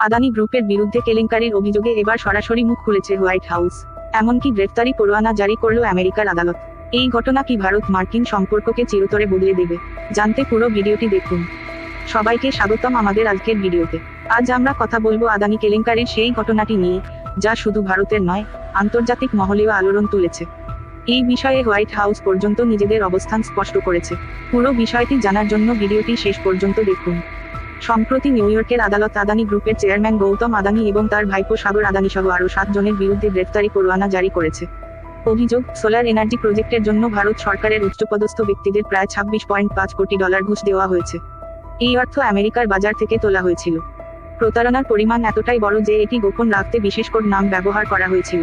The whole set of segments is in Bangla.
আদানি গ্রুপের বিরুদ্ধে কেলেঙ্কারির অভিযোগে এবার সরাসরি মুখ খুলেছে হোয়াইট হাউস। এমনকি গ্রেফতারি পরোয়ানা জারি করল আমেরিকার আদালত। এই ঘটনা কি ভারত মার্কিন সম্পর্ককে চিরতরে বদলে দেবে? জানতে পুরো ভিডিওটি দেখুন। সবাইকে স্বাগতম আমাদের আজকের ভিডিওতে। আজ আমরা কথা বলব আদানি কেলেঙ্কারির সেই ঘটনাটি নিয়ে, যা শুধু ভারতের নয়, আন্তর্জাতিক মহলেও আলোড়ন তুলেছে। এই বিষয়ে হোয়াইট হাউস পর্যন্ত নিজেদের অবস্থান স্পষ্ট করেছে। পুরো বিষয়টি জানার জন্য ভিডিওটি শেষ পর্যন্ত দেখুন। সম্প্রতি নিউ ইয়র্কের আদালত আদানি গ্রুপের চেয়ারম্যান গৌতম আদানি এবং তার ভাইপো সাগর আদানি সহ আরও সাতজনের বিরুদ্ধে গ্রেফতারি পরোয়ানা জারি করেছে। অভিযোগ, সোলার এনার্জি প্রজেক্টের জন্য ভারত সরকারের উচ্চপদস্থ ব্যক্তিদের প্রায় ছাব্বিশ পয়েন্ট পাঁচ কোটি ডলার ঘুষ দেওয়া হয়েছে। এই অর্থ আমেরিকার বাজার থেকে তোলা হয়েছিল। প্রতারণার পরিমাণ এতটাই বড় যে এটি গোপন রাখতে বিশেষ কোড নাম ব্যবহার করা হয়েছিল।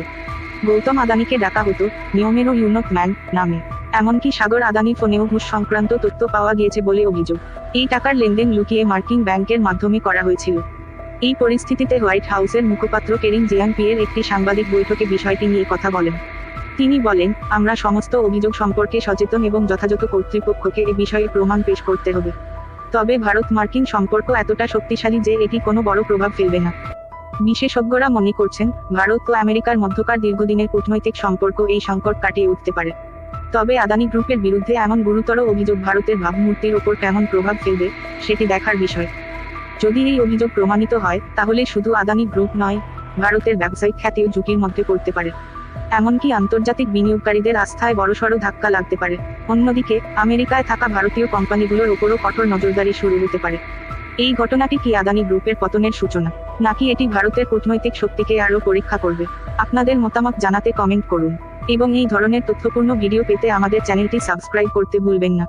গৌতম আদানিকে ডাকা হতো নিয়মেরও ইউনক ম্যান নামে। এমনকি সাগর আদানি ফোনেও ঘুষ সংক্রান্ত তথ্য পাওয়া গিয়েছে বলে অভিযোগ। এই টাকার লেনদেন লুকিয়ে মার্কিন ব্যাংকের মাধ্যমে করা হয়েছিল। এই পরিস্থিতিতে হোয়াইট হাউসের মুখপাত্র কেরিন জিয়ান পিয়ের একটি সাংবাদিক বৈঠকে বিষয়টি নিয়ে কথা বলেন। তিনি বলেন, আমরা সমস্ত অভিযোগ সম্পর্কে সচেতন এবং যথাযথ কর্তৃপক্ষকে এ বিষয়ে প্রমাণ পেশ করতে হবে। তবে ভারত মার্কিন সম্পর্ক এতটা শক্তিশালী যে এটি কোনো বড় প্রভাব ফেলবে না। বিশেষজ্ঞরা মনে করছেন, ভারত ও আমেরিকার মধ্যকার দীর্ঘদিনের কূটনৈতিক সম্পর্ক এই সংকট কাটিয়ে উঠতে পারে। তবে আদানি গ্রুপের বিরুদ্ধে এমন গুরুতর অভিযোগ ভারতের ভাবমূর্তির ওপর কেমন প্রভাব ফেলবে, সেটি দেখার বিষয়। যদি এই অভিযোগ প্রমাণিত হয়, তাহলে শুধু আদানি গ্রুপ নয়, ভারতের ব্যবসায়িক খ্যাতিও ঝুঁকির মধ্যে পড়তে পারে। এমনকি আন্তর্জাতিক বিনিয়োগকারীদের আস্থায় বড়সড় ধাক্কা লাগতে পারে। অন্যদিকে, আমেরিকায় থাকা ভারতীয় কোম্পানিগুলোর ওপরও কঠোর নজরদারি শুরু হতে পারে। এই ঘটনাটি কি আদানি গ্রুপের পতনের সূচনা, নাকি এটি ভারতের কূটনৈতিক শক্তিকে আরও পরীক্ষা করবে? আপনাদের মতামত জানাতে কমেন্ট করুন। এবং এই ধরনের তথ্যপূর্ণ ভিডিও পেতে আমাদের চ্যানেলটি সাবস্ক্রাইব করতে ভুলবেন না।